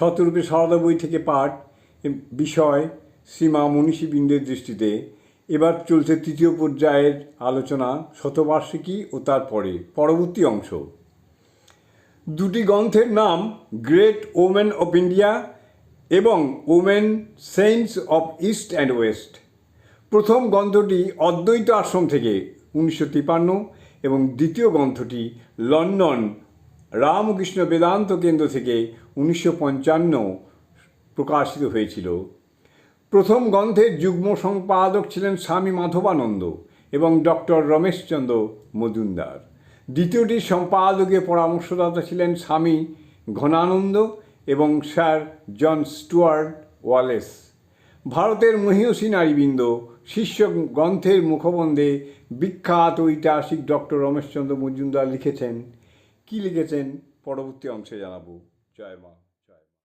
শতরূপে সারদা বই থেকে পাঠ বিষয় সীমা মনীষীবৃন্দের দৃষ্টিতে। এবার চলছে তৃতীয় পর্যায়ের আলোচনা শতবার্ষিকী ও তারপরে পরবর্তী অংশ। দুটি গ্রন্থের নাম গ্রেট ওমেন অফ ইন্ডিয়া এবং women saints of east and west. প্রথম গ্রন্থটি অদ্বৈত আশ্রম থেকে উনিশশো তিপান্ন এবং দ্বিতীয় গ্রন্থটি লন্ডন রামকৃষ্ণ বেদান্ত কেন্দ্র থেকে উনিশশো পঞ্চান্ন প্রকাশিত হয়েছিল। প্রথম গ্রন্থের যুগ্ম সম্পাদক ছিলেন স্বামী মাধবানন্দ এবং ডক্টর রমেশচন্দ্র মজুমদার। দ্বিতীয়টি সম্পাদকীয় পরামর্শদাতা ছিলেন স্বামী ঘনানন্দ এবং স্যার জন স্টুয়ার্ট ওয়ালেস। ভারতের মহীয়সী নারীবৃন্দ শীর্ষ গ্রন্থের মুখবন্ধে বিখ্যাত ঐতিহাসিক ডক্টর রমেশচন্দ্র মজুমদার লিখেছেন কি লিখেছেন? পরবর্তী অংশে জানাব। জয় মা।